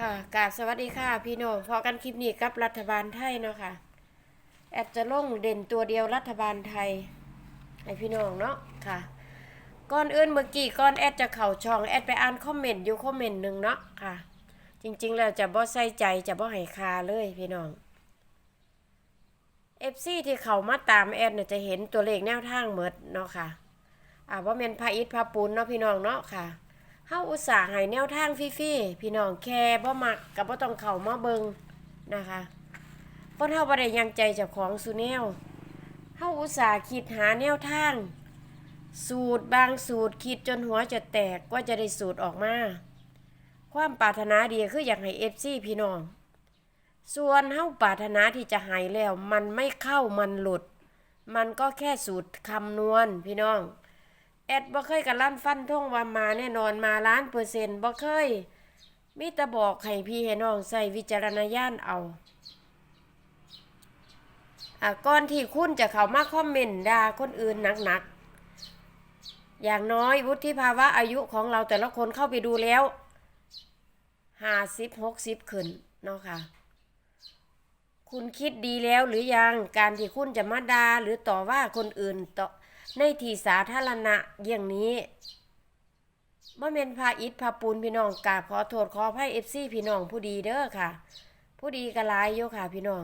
ค่ะกาบสวัสดีค่ะ พี่น้องพอกันคลิปนี้กับรัฐบาลไทยเนาะค่ะ แอดจะลงเด่นตัวเดียวรัฐบาลไทยให้พี่น้องเนาะค่ะ ก่อนอื่นเมื่อกี้ก่อนแอดจะเข่าช่องแอดไปอ่านคอมเมนต์อยู่คอมเมนต์หนึ่งเนาะค่ะ จริงๆแล้วจะบ่ใส่ใจจะบ่ให้คาเลยพี่น้องเอฟซีที่เขามาตามแอดเนี่ยจะเห็นตัวเลขแนวทางหมดเนาะค่ะ อ่าว่าเป็นพระอิฐพระปูนเนาะพี่น้องเนาะค่ะ เฮาอุตส่าห์ให้แนวทางฟรีๆพี่น้องแค่บ่มักก็บ่ต้องเข้ามาเบิงนะคะเพราะเฮาบ่ได้ยังใจเจ้าของสุแนวเฮาอุตส่าห์คิดหาแนวทาง สูตรบางสูตรคิดจนหัวจะแตกกว่าจะได้สูตรออกมา ความปรารถนาดีคืออยากให้ FC พี่น้อง ส่วนเฮาปรารถนาที่จะหายแล้ว มันไม่เข้ามันหลุด มันก็แค่สูตรคำนวณพี่น้อง แอดบ่เคยกับลั่นฟันท่งว่ามาแน่นอนมาล้านเปอร์เซ็นต์บ่เคยมีแต่บอกให้พี่ให้น้องใส่วิจารณญาณเอาอะก่อนที่คุณจะเข้ามาคอมเมนต์ด่าคนอื่นหนักๆ อย่างน้อยวุฒิภาวะอายุของเราแต่ละคนเข้าไปดูแล้วห้าสิบหกสิบขึ้นเนาะค่ะ คุณคิดดีแล้วหรือยังการที่คุณจะมาด่าหรือต่อว่าคนอื่นต่อ ในที่สาธารณะอย่างนี้บ่แม่นพาอิฐพาปูนพี่น้องกาบขอโทษขออภัยเอฟซีพี่น้องผู้ดีเด้อค่ะ ผู้ดีก็หลายอยู่ค่ะพี่น้อง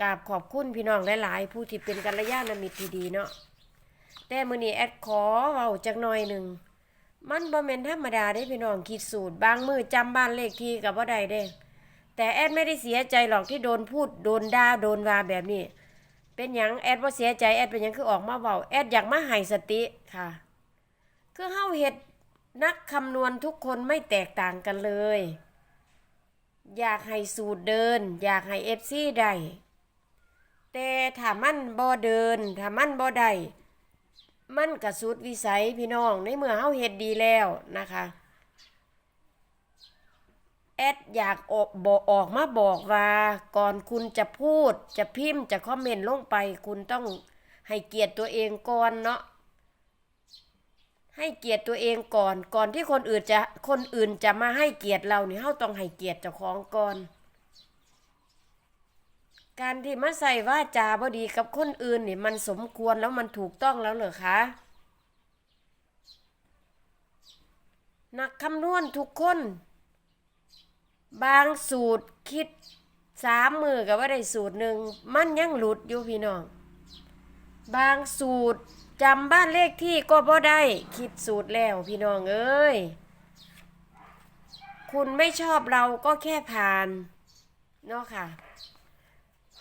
กาบขอบคุณพี่น้องหลายๆผู้ที่เป็นกัลยาณมิตรที่ดีเนาะแต่มื้อนี้แอดขอเว้าจักหน่อยหนึ่งมันบ่แม่นธรรมดาได้พี่น้องคิดสูตร บางมือจำบ้านเลขที่ก็บ่ได้เด้ แต่แอดไม่ได้เสียใจหรอกที่โดนพูดโดนด่าโดนว่าแบบนี้ เป็นหยังแอดว่าเสียใจแอดเป็นหยังคือออกมาเบาแอดอยากมาให้สติค่ะ คือเฮาเฮ็ดนักคำนวณทุกคนไม่แตกต่างกันเลย อยากให้สูตรเดิน อยากให้เอฟซีได้แต่ถ้ามันบ่เดินถ้ามันบ่ได้มันกระสุดวิสัยพี่น้องในเมื่อเฮาเฮ็ดดีแล้วนะคะ แอดอยากออกบอกออกมาบอกว่าก่อนคุณจะพูดจะพิมพ์จะคอมเมนต์ลงไป คุณต้องให้เกียรติตัวเองก่อนเนาะให้เกียรติตัวเองก่อน ก่อนที่คนอื่นจะคนอื่นจะมาให้เกียรติเราเนี่ยเฮาต้องให้เกียรติเจ้าของก่อน การที่มาใส่ว่าจาบดีกับคนอื่นเนี่ยมันสมควรแล้วมันถูกต้องแล้วเหรอคะนักคำนวณทุกคน บางสูตรคิดสามมือกับว่าได้สูตรหนึ่งมันยังหลุดอยู่พี่น้อง บางสูตรจำบ้านเลขที่ก็บ่ได้คิดสูตรแล้วพี่น้องเอ้ย คุณไม่ชอบเราก็แค่ผ่านเนาะค่ะ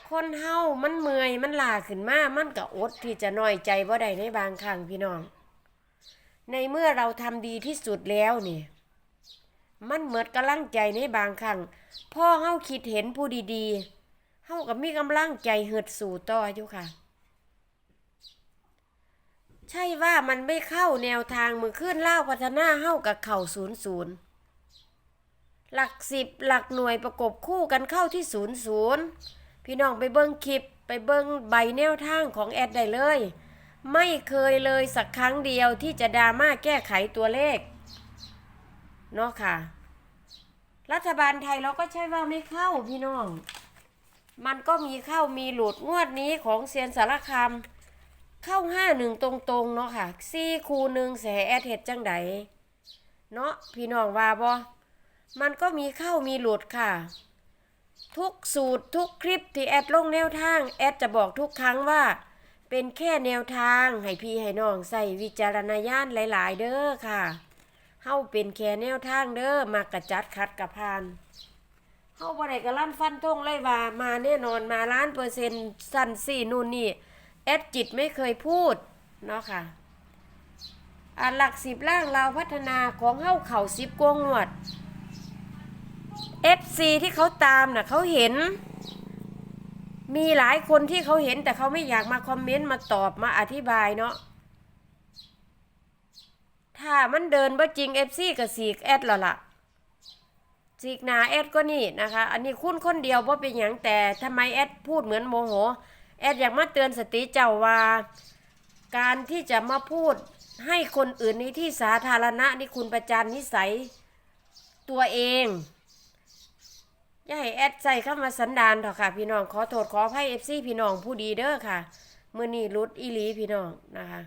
คนเฮามันเมื่อยมันลาขึ้นมา มันก็อดที่จะน้อยใจบ่ได้ในบางครั้งพี่น้อง ในเมื่อเราทำดีที่สุดแล้วเนี่ย มันเหมือนกำลังใจในบางครั้งพ่อเฮาคิดเห็นผู้ดีๆเฮากับมีกำลังใจเหืดสู่ต่ออยู่ค่ะ ใช่ว่ามันไม่เข้าแนวทางมือขึ้นเล่าพัฒนาเฮากับเข่าศูนย์ศูนย์หลักสิบหลักหน่วยประกบคู่กันเข้าที่ศูนย์ศูนย์พี่น้องไปเบิ้งคลิปไปเบิ้งใบแนวทางของแอดได้เลย ไม่เคยเลยสักครั้งเดียวที่จะดราม่าแก้ไขตัวเลข เนาะค่ะ รัฐบาลไทยเราก็ใช่ว่าไม่เข้าพี่น้อง มันก็มีเข้ามีหลุดงวดนี้ของเซียนสารคามเข้าห้าหนึ่งตรงๆเนาะค่ะซี่คูหนึ่งแสแอดเห็ดจังไดเนาะพี่น้องว่าบ่มันก็มีเข้ามีหลุดค่ะ ทุกสูตรทุกคลิปที่แอดลงแนวทาง แอดจะบอกทุกครั้งว่า เป็นแค่แนวทางให้พี่ให้น้องใส่วิจารณญาณหลาย ๆ เด้อค่ะ เฮาเป็นแค่แนวทางเด้อมากระจัดคัดกระพานเฮาบ่ได้กะลั่นฟันทงเลยว่ามาแน่นอนมาล้านเปอร์เซ็นต์สั้นสี่นู่นนี่แอดจิตไม่เคยพูดเนาะค่ะอันหลักสิบล่างเราพัฒนาของเฮาเข่าสิบกวงงวด FC ที่เขาตามน่ะเขาเห็น มีหลายคนที่เขาเห็นแต่เขาไม่อยากมาคอมเมนต์มาตอบมาอธิบายเนาะ ถ้ามันเดินบ่จริงเอฟซีกับสีกแอดแล้วล่ะสีกนาแอดก็นี่นะคะ อันนี้คุณคนเดียวว่าเป็นอย่างแต่ทำไมแอดพูดเหมือนโมโห แอดอยากมาเตือนสติเจ้าว่า การที่จะมาพูดให้คนอื่นในที่สาธารณะนี่คุณประจานนิสัยตัวเองอย่าให้แอดใส่เข้ามาสันดานเถอะค่ะ พี่น้องขอโทษขออภัยเอฟซีพี่น้องผู้ดีเด้อค่ะ เมื่อนี่รุดอีหลีพี่น้องนะคะ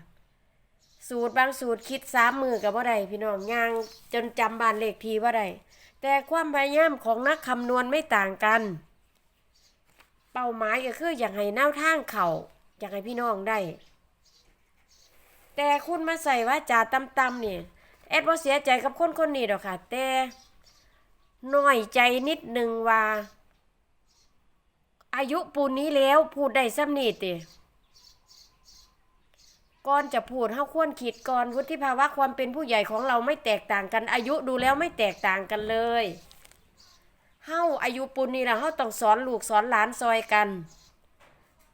สูตรบางสูตรคิดสามมือกับว่าใดพี่น้องย่างจนจำบานเลขทีว่าใดแต่ความพยายามของนักคำนวณไม่ต่างกัน เป้าหมายก็คืออยากให้แนวทางเข่าอยากให้พี่น้องได้ แต่คุณมาใส่ว่าจ่าตำๆเนี่ยแอดว่าเสียใจกับคนคนนี้ดอกค่ะ แต่น้อยใจนิดหนึ่งว่า อายุปูนนี้แล้วพูดได้ซ้ำนี่ติ ก่อนจะพูดเฮาควรคิดก่อนวุฒิภาวะความเป็นผู้ใหญ่ของเราไม่แตกต่างกัน อายุดูแล้วไม่แตกต่างกันเลยเฮาอายุปูนนี้ล่ะเฮาต้องสอนลูกสอนหลานซอยกัน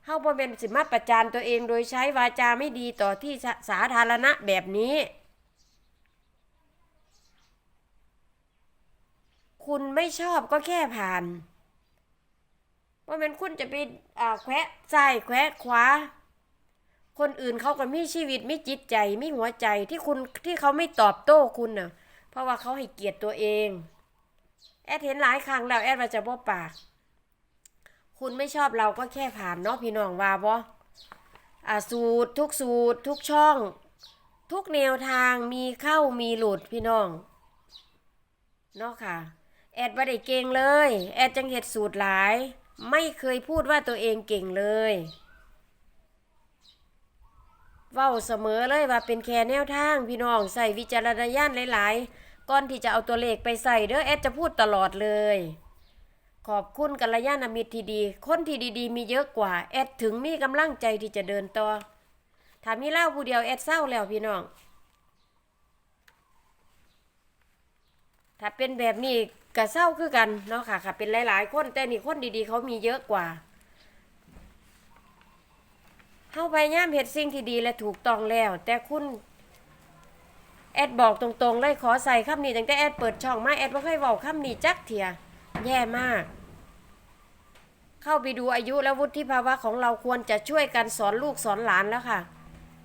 เฮาบ่เป็นสิมาประจานตัวเองโดยใช้วาจาไม่ดีต่อที่สาธารณะแบบนี้ คุณไม่ชอบก็แค่ผ่านว่าเป็นคุณจะไปแควะซ้ายแควะขวา คนอื่นเขาก็มีชีวิตมีจิตใจมีหัวใจที่คุณที่เขาไม่ตอบโต้คุณน่ะ เพราะว่าเขาให้เกียรติตัวเอง แอดเห็นหลายครั้งแล้วแอดว่าจะบ่ปาก คุณไม่ชอบเราก็แค่ผ่านเนาะพี่น้องว่าบ่อ่าสูตรทุกสูตร ทุกช่อง ทุกแนวทางมีเข้ามีหลุดพี่น้องเนาะค่ะ แอดว่ได้เก่งเลย แอดจังเห็ดสูตรหลาย ไม่เคยพูดว่าตัวเองเก่งเลย เว้าเสมอเลยว่าเป็นแค่แนวทาง พี่น้องใส่วิจารณญาณหลาย ๆ ก่อนที่จะเอาตัวเลขไปใส่เด้อแอดจะพูดตลอดเลย ขอบคุณกัลยาณมิตรที่ดี คนที่ดีๆ มีเยอะกว่า แอดถึงมีกำลังใจที่จะเดินต่อถ้ามีเล่าผู้เดียวแอดเศร้าแล้วพี่น้อง ถ้าเป็นแบบนี้ก็เศร้าคือกันเนาะค่ะค่ะเป็นหลาย ๆ คนแต่นี่คนดีๆ เขามีเยอะกว่า เฮาพยายามเฮ็ดสิ่งที่ดีและถูกต้องแล้ว แต่คุณแอดบอกตรงๆเลยขอใส่คำนี้ตั้งแต่แอดเปิดช่องมาแอดบ่เคยเว้าคำนี้จักเถียแย่มาก เข้าไปดูอายุและวุฒิภาวะของเราควรจะช่วยกันสอนลูกสอนหลานแล้วค่ะ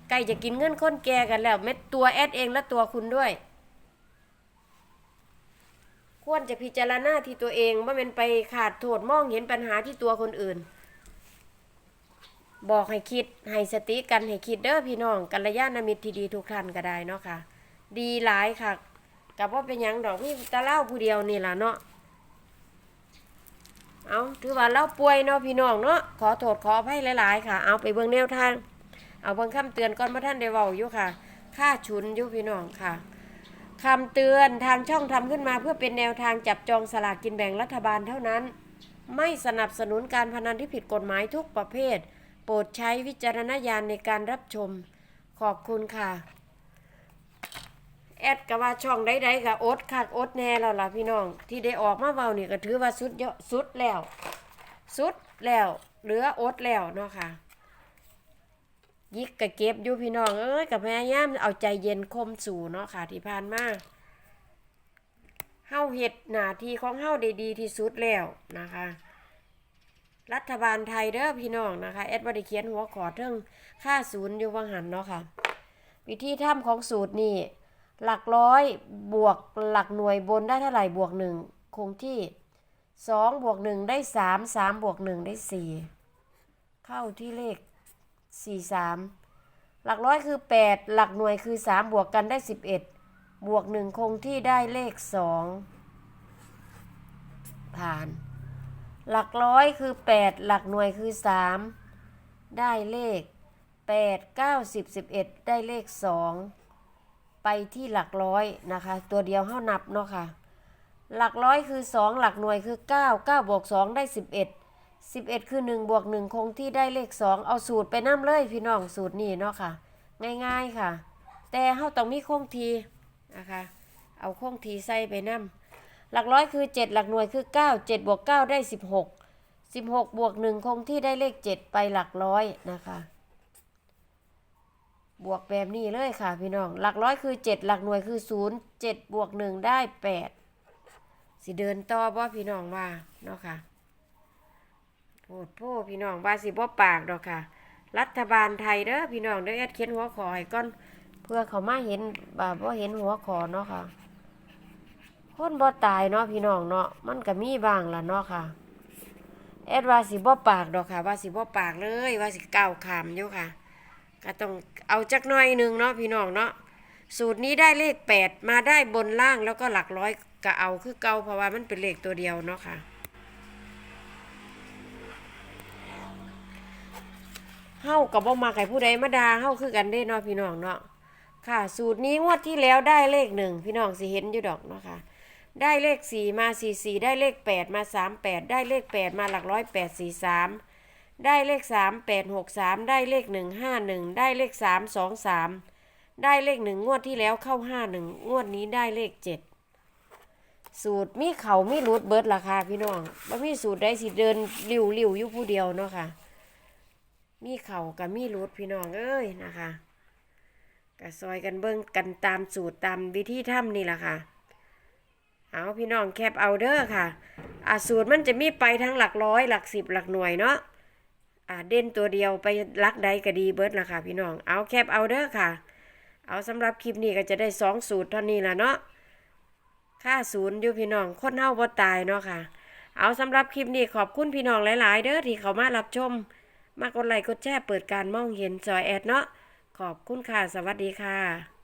ใกล้จะกินเงินค้นแก่กันแล้วเม็ดตัวแอดเองและตัวคุณด้วย ควรจะพิจารณาที่ตัวเองว่าเป็นไปขาดโทษมองเห็นปัญหาที่ตัวคนอื่น บอกให้คิดให้สติกันให้คิดเด้อพี่น้องกัลยาณมิตรที่ดีทุกท่านก็ได้เนาะค่ะ ดีหลายค่ะกับว่าเป็นยังดอกพี่ตาเล่าผู้เดียวนี่ล่ะเนาะเอาถือว่าเราป่วยเนาะพี่น้องเนาะขอโทษขออภัยหลายๆ ค่ะ เอาไปเบิ่งแนวทาง เอาเบิ่งคำเตือนก่อนมาท่านได้เว้าอยู่ค่ะ ค่าชุนอยู่พี่น้องค่ะคำเตือนทางช่องทำขึ้นมาเพื่อเป็นแนวทางจับจองสลากกินแบ่งรัฐบาลเท่านั้น ไม่สนับสนุนการพนันที่ผิดกฎหมายทุกประเภท โปรดใช้วิจารณญาณในการรับชม ขอบคุณค่ะ แอดก็ว่าช่องใดๆก็อดคักอดแน่แล้วล่ะพี่น้อง ที่ได้ออกมาเบานี่ก็ถือว่าสุดเยอดสุดแล้ว สุดแล้วเหลืออดแล้วเนาะค่ะยิกกะเก็บอยู่พี่น้องเอ้ยกับพยายามเอาใจเย็นคมสู่เนาะค่ะที่ผ่านมาเฮาเฮ็ดหนาทีของเฮาได้ดีที่สุดแล้วนะคะ รัฐบาลไทยเด้อพี่น้องนะคะแอดบ่ได้เขียนหัวขอเทิงค่าศูนย์อยู่วังหันเนาะค่ะ วิธีทำของสูตรนี่หลักร้อยบวกหลักหน่วยบนได้เท่าไหร่บวกหนึ่งคงที่สองบวกหนึ่งได้สามสามบวกหนึ่งได้สี่เข้าที่เลขสี่สามหลักร้อยคือแปดหลักหน่วยคือสามบวกกันได้สิบเอ็ดบวกหนึ่งคงที่ได้เลขสองผ่าน หลักร้อยคือแปดหลักหน่วยคือสามได้เลขแปดเก้าสิบสิบเอ็ดได้เลขสองไปที่หลักร้อยนะคะ ตัวเดียวเท่านับเนาะค่ะ หลักร้อยคือสองหลักหน่วยคือเก้าเก้าบวกสองได้สิบเอ็ดสิบเอ็ดคือหนึ่งบวกหนึ่งคงที่ได้เลขสองเอาสูตรไปน้ำเลยพี่น้องสูตรนี้เนาะค่ะ ง่ายๆค่ะ แต่เฮาต้องมีคงทีนะคะ เอาคงทีใส่ไปน้ำ หลักร้อยคือเจ็ดหลักหน่วยคือเก้าเจ็ดบวกเก้าได้สิบหกสิบหกบวกหนึ่งคงที่ได้เลขเจ็ดไปหลักร้อยนะคะ บวกแบบนี้เลยค่ะพี่น้อง หลักร้อยคือเจ็ดหลักหน่วยคือศูนย์เจ็ดบวกหนึ่งได้แปดสิเดินต่อบ่พี่น้องว่าเนาะค่ะโพดโพพี่น้องว่าสิบ่ปากดอกค่ะ รัฐบาลไทยเด้อพี่น้องเด้อแอดเขียนหัวขอให้ก่อนเพื่อเขามาเห็นบ่าบ่เห็นหัวขอเนาะค่ะ คนบ่ตายเนาะพี่น้องเนาะมันก็มีบ้างล่ะเนาะค่ะ แอดว่าสิบ่ปากดอกค่ะ ว่าสิบ่ปากเลยว่าสิก้าวขามอยู่ค่ะ ก็ต้องเอาจักหน่อยหนึงเนาะพี่น้องเนาะสูตรนี้ได้เลขแปดมาได้บนล่างแล้วก็หลักร้อยก็เอาคือเก่าเพราะว่ามันเป็นเลขตัวเดียวเนาะค่ะเฮากับบ่มาไก่ผู้ใดมาด่าเฮาคือกันเด้เนาะพี่น้องเนาะค่ะ สูตรนี้งวดที่แล้วได้เลขหนึ่งพี่น้องสิเห็นอยู่ดอกเนาะค่ะ ได้เลขสี่มาสี่สี่ได้เลขแปดมาสามแปดได้เลขแปดมาหลักร้อยแปดสี่สามได้เลขสามแปดหกสามได้เลขหนึ่งห้าหนึ่งได้เลขสามสองสามได้เลขหนึ่งงวดที่แล้วเข้าห้าหนึ่งงวดนี้ได้เลขเจ็ดสูตรมีเขามีรูดเบิร์ดราคาพี่น้องบ่มีสูตรใดสิเดินริ้วริ้วอยู่ผู้เดียวเนาะค่ะ มีเข่ากับมีรูดพี่น้องเอ้ยนะคะกะซอยกันเบิ่งกันตามสูตรตามวิธีทำนี่แหละค่ะ เอาพี่น้องแคปเอาเด้อค่ะอ่าสูตรมันจะมีไปทั้งหลักร้อยหลักสิบหลักหน่วยเนาะอ่าเด่นตัวเดียวไปลักใดก็ดีเบิดละค่ะ พี่น้องเอาแคปเอาเด้อค่ะ เอาสำหรับคลิปนี้ก็จะได้สองสูตรเท่านี้ละเนาะค่าศูนย์อยู่พี่น้องคนเฮาบ่ตายเนาะค่ะ เอาสำหรับคลิปนี้ขอบคุณพี่น้องหลาย ๆ เด้อที่เขามารับชม มากดไลค์กดแชร์เปิดการมองเห็นจอยแอดเนาะขอบคุณค่ะ สวัสดีค่ะ